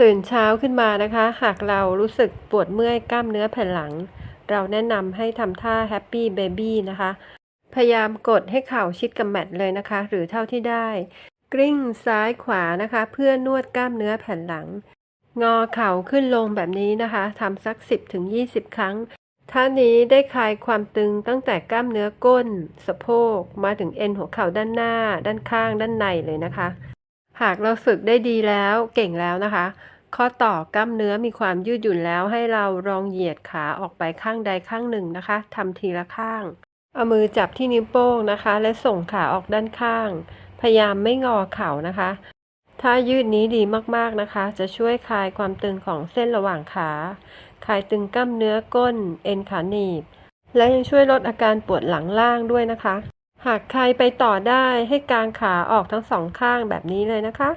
ตื่นเช้าขึ้นมานะคะ หากเรารู้สึกปวดเมื่อยกล้ามเนื้อแผ่นหลัง เราแนะนำให้ทำท่า Happy Baby นะคะ พยายามกดให้เข่าชิดกับแมตเลยนะคะ หรือเท่าที่ได้กลิ้งซ้ายขวานะคะ เพื่อนวดกล้ามเนื้อแผ่นหลัง งอเข่าขึ้นลงแบบนี้นะคะทำสัก 10-20 ครั้งท่านี้ได้คลายความตึงตั้งแต่กล้ามเนื้อก้น สะโพกมาถึงเอ็นหัวเข่าด้านหน้า ด้านข้างด้านในเลยนะคะ หากเราฝึกได้ดีแล้วเก่งแล้วนะคะ ข้อต่อกล้ามเนื้อมีความยืดหยุ่นแล้วให้เราลองเหยียดขาออกไปข้างใดข้างหนึ่งนะคะทำทีละข้าง เอามือจับที่นิ้วโป้งนะคะ และส่งขาออกด้านข้าง พยายามไม่งอเข่านะคะท่ายืดนี้ดีมากๆนะคะ จะช่วยคลายความตึงของเส้นระหว่างขาคลายตึงกล้ามเนื้อก้น เอ็นขาหนีบ และยังช่วยลดอาการปวดหลังล่างด้วยนะคะ หากใครไปต่อได้ให้กางขาออกทั้งสองข้างแบบนี้เลยนะคะ